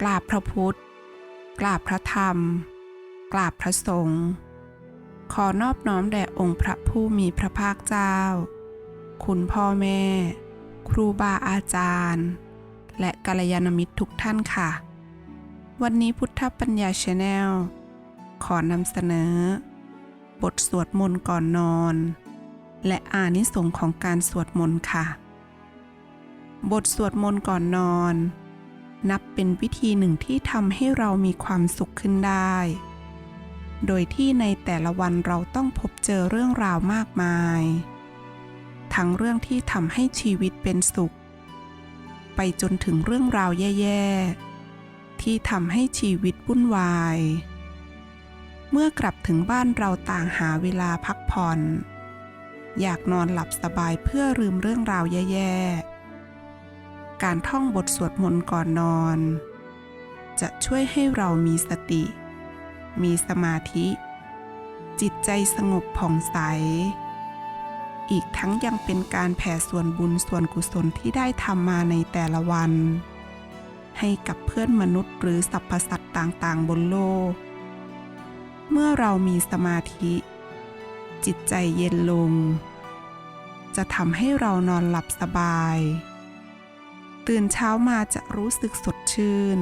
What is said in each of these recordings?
กราบพระพุทธ กราบพระธรรม กราบพระสงฆ์ ขอนอบน้อมแด่องค์พระผู้มีพระภาคเจ้า คุณพ่อแม่ ครูบาอาจารย์ และกัลยาณมิตรทุกท่านค่ะ วันนี้พุทธปัญญาชาแนลขอนำเสนอ บทสวดมนต์ก่อนนอน และอานิสงส์ของการสวดมนต์ค่ะ บทสวดมนต์ก่อนนอน นับเป็นวิธีหนึ่งที่ทำให้เรามีความสุขขึ้นได้ โดยที่ในแต่ละวันเราต้องพบเจอเรื่องราวมากมาย ทั้งเรื่องที่ทำให้ชีวิตเป็นสุข ไปจนถึงเรื่องราวแย่ๆ ที่ทำให้ชีวิตวุ่นวาย เมื่อกลับถึงบ้านเราต่างหาเวลาพักผ่อน อยากนอนหลับสบายเพื่อลืมเรื่องราวแย่ๆ การท่องบทสวดมนต์ก่อนนอน จะช่วยให้เรามีสติ มีสมาธิ จิตใจสงบผ่องใส อีกทั้งยังเป็นการแผ่ส่วนบุญส่วนกุศลที่ได้ทำมาในแต่ละวัน ให้กับเพื่อนมนุษย์หรือสรรพสัตว์ต่างๆ บนโลก เมื่อเรามีสมาธิ จิตใจเย็นลง จะทำให้เรานอนหลับสบาย ตื่นเช้ามาจะรู้สึกสดชื่น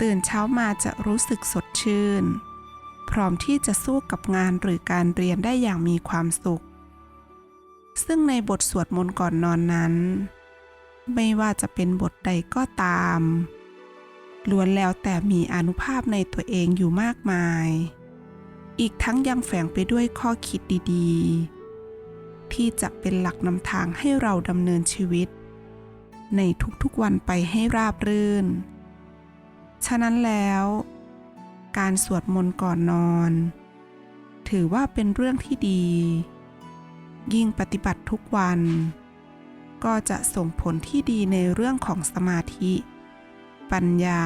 ตื่นเช้ามาจะรู้สึกสดชื่น พร้อมที่จะสู้กับงานหรือการเรียนได้อย่างมีความสุข ซึ่งในบทสวดมนต์ก่อนนอนนั้น ไม่ว่าจะเป็นบทใดก็ตามล้วนแล้วแต่มีอนุภาพในตัวเองอยู่มากมาย อีกทั้งยังแฝงไปด้วยข้อคิดดีๆ ที่จะเป็นหลักนำทางให้เราดำเนินชีวิต ในทุกๆวันไปให้ราบรื่น ฉะนั้นแล้ว การสวดมนต์ก่อนนอน ถือว่าเป็นเรื่องที่ดี ยิ่งปฏิบัติทุกวัน ก็จะส่งผลที่ดีในเรื่องของสมาธิ ปัญญา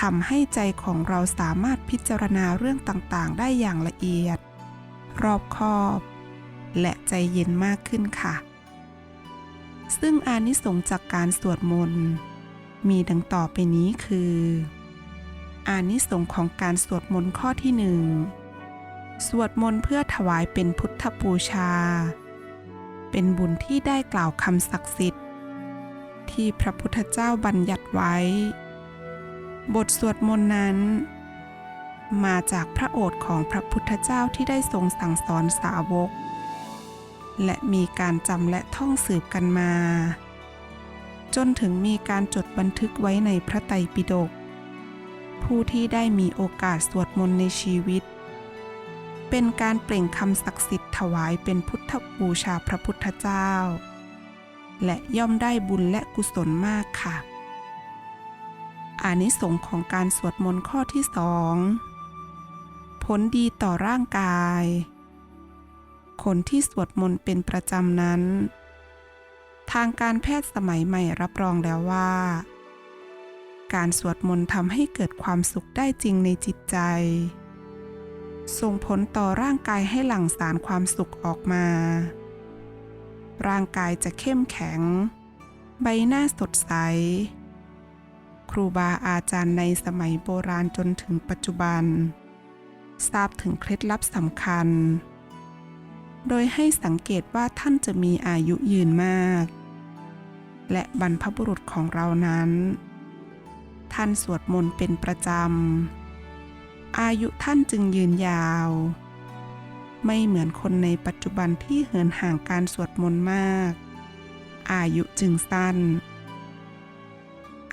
ทำให้ใจของเราสามารถพิจารณาเรื่องต่างๆ ได้อย่างละเอียด รอบคอบ และใจเย็นมากขึ้นค่ะ ซึ่งอานิสงส์จากการสวดมนต์ มีดังต่อไปนี้คือ อานิสงส์ของการสวดมนต์ข้อที่หนึ่งสวดมนต์เพื่อถวายเป็นพุทธบูชา เป็นบุญที่ได้กล่าวคำศักดิ์สิทธิ์ ที่พระพุทธเจ้าบัญญัติไว้ บทสวดมนต์นั้น มาจากพระโอษฐ์ของพระพุทธเจ้าที่ได้ทรงสั่งสอนสาวก และมีการจำและท่องสืบกันมา จนถึงมีการจดบันทึกไว้ในพระไตรปิฎกผู้ที่ได้มีโอกาสสวดมนต์ในชีวิต เป็นการเปล่งคำศักดิ์สิทธิ์ถวายเป็นพุทธบูชาพระพุทธเจ้า และย่อมได้บุญและกุศลมากค่ะ อานิสงส์ของการสวดมนต์ข้อที่สองผลดีต่อร่างกาย คนที่สวดมนต์เป็นประจำนั้น ทางการแพทย์สมัยใหม่รับรองแล้วว่า การสวดมนต์ทำให้เกิดความสุขได้จริงในจิตใจ ส่งผลต่อร่างกายให้หลั่งสารความสุขออกมา ร่างกายจะเข้มแข็ง ใบหน้าสดใส ครูบาอาจารย์ในสมัยโบราณจนถึงปัจจุบันทราบถึงเคล็ดลับสำคัญ โดยให้สังเกตว่าท่านจะมีอายุยืนมาก และบรรพบุรุษของเรานั้น ท่านสวดมนต์เป็นประจำ อายุท่านจึงยืนยาว ไม่เหมือนคนในปัจจุบันที่เหินห่างการสวดมนต์มาก อายุจึงสั้น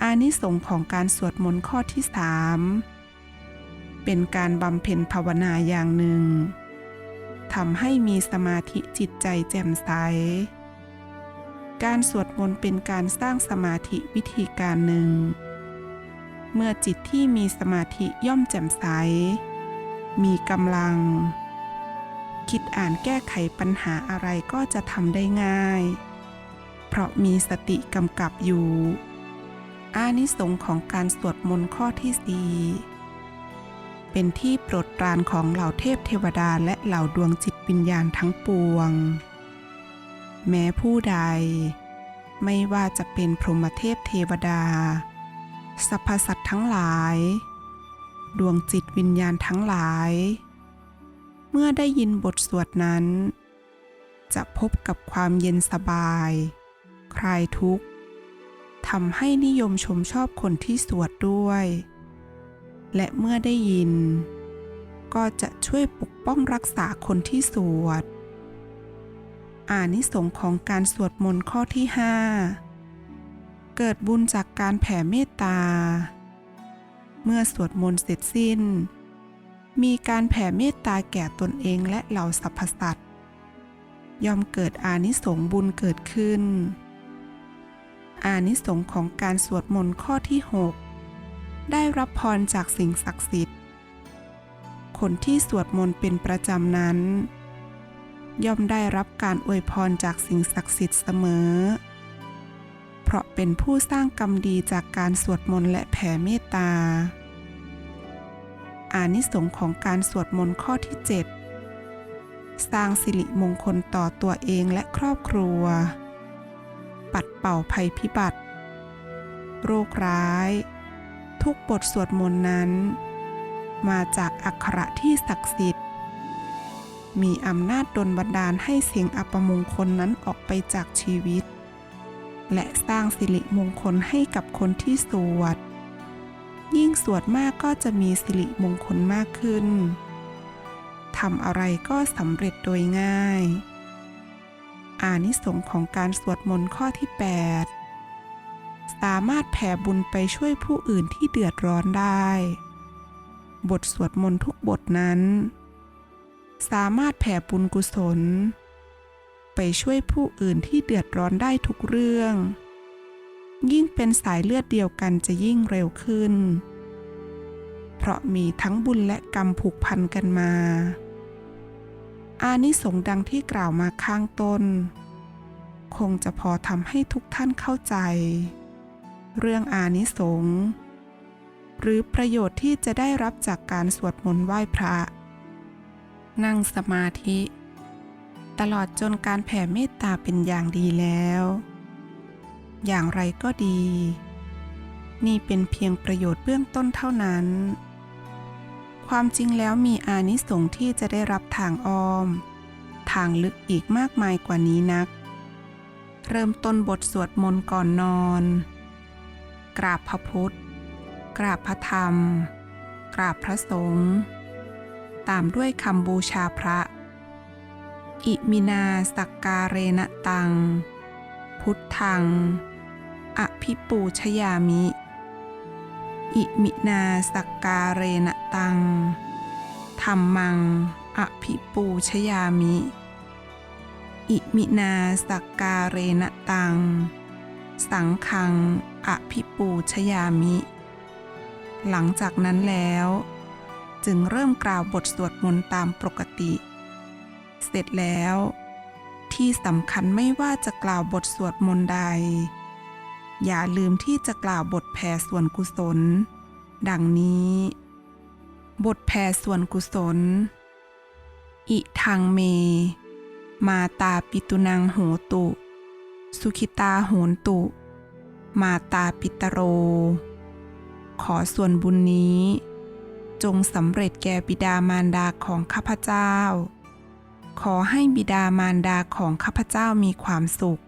อานิสงของการสวดมนต์ข้อที่สามเป็นการบำเพ็ญภาวนาอย่างหนึ่ง ทำให้มีสมาธิจิตใจแจ่มใส การสวดมนต์เป็นการสร้างสมาธิวิธีการหนึ่ง เมื่อจิตที่มีสมาธิย่อมแจ่มใส มีกำลัง คิดอ่านแก้ไขปัญหาอะไรก็จะทำได้ง่าย เพราะมีสติกำกับอยู่ อานิสงส์ของการสวดมนต์ข้อที่สี่ เป็นที่โปรดปรานของเหล่าเทพเทวดาและเหล่าดวงจิตวิญญาณทั้งปวง แม้ผู้ใด ไม่ว่าจะเป็นพรหมเทพเทวดาสรรพสัตว์ทั้งหลาย ดวงจิตวิญญาณทั้งหลาย เมื่อได้ยินบทสวดนั้น จะพบกับความเย็นสบาย คลายทุกข์ทำให้นิยมชมชอบคนที่สวดด้วย และเมื่อได้ยิน ก็จะช่วยปกป้องรักษาคนที่สวด อานิสงของการสวดมนต์ข้อที่ 5 เกิดบุญจากการแผ่เมตตา เมื่อสวดมนต์เสร็จสิ้น มีการแผ่เมตตาแก่ตนเองและเหล่าสรรพสัตว์ย่อมเกิดอานิสงบุญเกิดขึ้น อานิสงของการสวดมนต์ข้อที่ 6 ได้รับพรจากสิ่งศักดิ์สิทธิ์ คนที่สวดมนต์เป็นประจำนั้น ย่อมได้รับการอวยพรจากสิ่งศักดิ์สิทธิ์เสมอ เพราะเป็นผู้สร้างกรรมดีจากการสวดมนต์และแผ่เมตตา อานิสงส์ของการสวดมนต์ข้อที่ 7 สร้างสิริมงคลต่อตัวเองและครอบครัว ปัดเป่าภัยพิบัติ โรคร้าย ทุกบทสวดมนต์นั้น มาจากอักขระที่ศักดิ์สิทธิ์ มีอำนาจดลบันดาลให้เสียงอัปมงคลนั้นออกไปจากชีวิต และสร้างสิริมงคลให้กับคนที่สวด ยิ่งสวดมากก็จะมีสิริมงคลมากขึ้นทำอะไรก็สำเร็จโดยง่าย อานิสงส์ของการสวดมนต์ข้อที่ 8 สามารถแผ่บุญไปช่วยผู้อื่นที่เดือดร้อนได้ บทสวดมนต์ทุกบทนั้น สามารถแผ่บุญกุศล ไปช่วยผู้อื่นที่เดือดร้อนได้ทุกเรื่อง ยิ่งเป็นสายเลือดเดียวกันจะยิ่งเร็วขึ้น เพราะมีทั้งบุญและกรรมผูกพันกันมา อานิสงส์ดังที่กล่าวมาข้างต้นคงจะพอทำให้ทุกท่านเข้าใจ เรื่องอานิสงส์หรือประโยชน์ที่จะได้รับจากการสวดมนต์ไหว้พระ นั่งสมาธิ ตลอดจนการแผ่เมตตาเป็นอย่างดีแล้ว อย่างไรก็ดี นี่เป็นเพียงประโยชน์เบื้องต้นเท่านั้น ความจริงแล้วมีอานิสงส์ที่จะได้รับทางอ้อม ทางลึกอีกมากมายกว่านี้นัก เริ่มต้นบทสวดมนต์ก่อนนอน กราบพระพุทธ กราบพระธรรม กราบพระสงฆ์ตามด้วยคำบูชาพระ อิมินาสักการเรณตัง พุทธัง อภิปูชยามิ อิมินาสักการเรณตัง ธรรมัง อภิปูชยามิ อิมินาสักการเรณตัง สังฆัง อภิปูชยามิ หลังจากนั้นแล้ว จึงเริ่มกล่าวบทสวดมนต์ตามปกติ เสร็จแล้ว ที่สำคัญไม่ว่าจะกล่าวบทสวดมนต์ใด อย่าลืมที่จะกล่าวบทแผ่ส่วนกุศล ดังนี้ บทแผ่ส่วนกุศล อิทังเม มาตาปิตุนังโหตุ สุขิตาโหนตุ มาตาปิตโร ขอส่วนบุญนี้ จงสำเร็จแก่บิดามารดาของข้าพเจ้า ขอให้บิดามารดาของข้าพเจ้ามีความสุข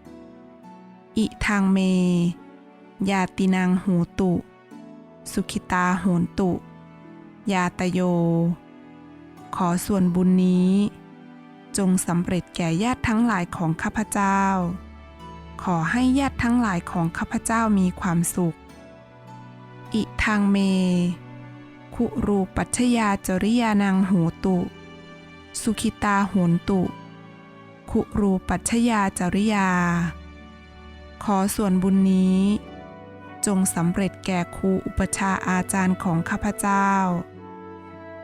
อิทางเม ยาตินางหูตุ สุขิตาโหนตุ ยาตโย ขอส่วนบุญนี้ จงสำเร็จแก่ญาติทั้งหลายของข้าพเจ้า ขอให้ญาติทั้งหลายของข้าพเจ้ามีความสุข อิทางเม คุรูปัชยาจริยานังโหตุ สุขิตาโหนตุ คุรูปัชยาจริยา ขอส่วนบุญนี้ จงสำเร็จแก่ครูอุปชาอาจารย์ของข้าพเจ้า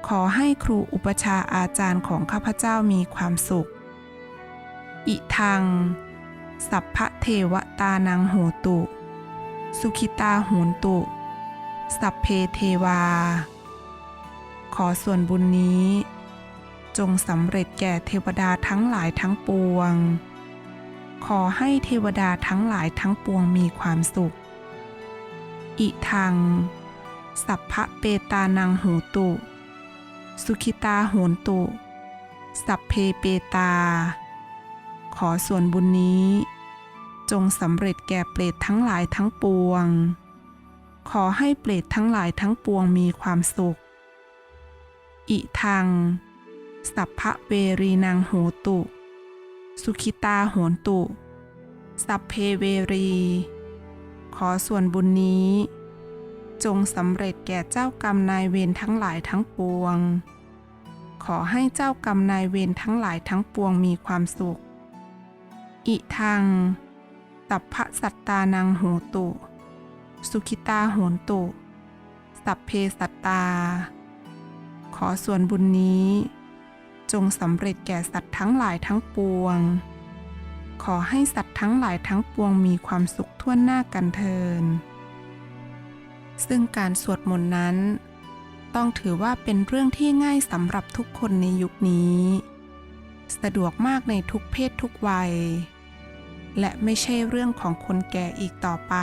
ขอให้ครูอุปชาอาจารย์ของข้าพเจ้ามีความสุข อิทัง สัพพะเทวตานังโหตุ สุขิตาโหนตุ สัพเพเทวา ขอส่วนบุญนี้ จงสำเร็จแก่เทวดาทั้งหลายทั้งปวง ขอให้เทวดาทั้งหลายทั้งปวงมีความสุข อิทัง สัพพะเปตานังโหตุ สุขิตาโหนตุ สัพเพเปตา ขอส่วนบุญนี้ จงสำเร็จแก่เปรตทั้งหลายทั้งปวง ขอให้เปรตทั้งหลายทั้งปวงมีความสุข อิทัง สัพพะเวรีนางโหตุ สุขิตาโหนตุ สัพเพเวรี ขอส่วนบุญนี้ จงสำเร็จแก่เจ้ากรรมนายเวรทั้งหลายทั้งปวงขอให้เจ้ากรรมนายเวรทั้งหลายทั้งปวงมีความสุข อิทังสัพพะสัตตานังโหตุ สุขิตาโหนตุ สัพเพสัตตา ขอส่วนบุญนี้ จงสำเร็จแก่สัตว์ทั้งหลายทั้งปวง ขอให้สัตว์ทั้งหลายทั้งปวงมีความสุขทั่วหน้ากันเทิน ซึ่งการสวดมนต์นั้น ต้องถือว่าเป็นเรื่องที่ง่ายสำหรับทุกคนในยุคนี้ สะดวกมากในทุกเพศทุกวัย และไม่ใช่เรื่องของคนแก่อีกต่อไป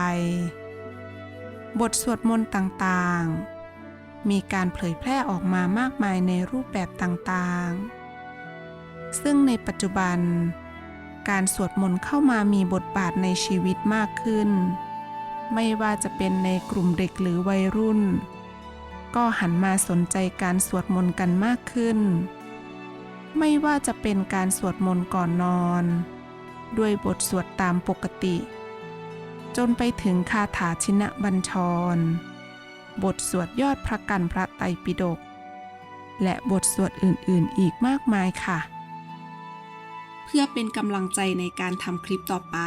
บทสวดมนต์ต่างๆ มีการเผยแพร่ออกมามากมายในรูปแบบต่างๆ ซึ่งในปัจจุบัน การสวดมนต์เข้ามามีบทบาทในชีวิตมากขึ้น ไม่ว่าจะเป็นในกลุ่มเด็กหรือวัยรุ่น ก็หันมาสนใจการสวดมนต์กันมากขึ้น ไม่ว่าจะเป็นการสวดมนต์ก่อนนอน ด้วยบทสวดตามปกติ จนไปถึงคาถาชินะบัญชร บทสวดยอดพระกันพระไตรปิฎกและบทสวดอื่นๆอีกมากมายค่ะ เพื่อเป็นกำลังใจในการทำคลิปต่อไป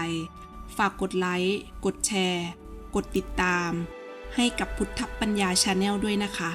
ฝากกดไลค์ กดแชร์ กดติดตาม ให้กับพุทธปัญญาชาแนลด้วยนะคะ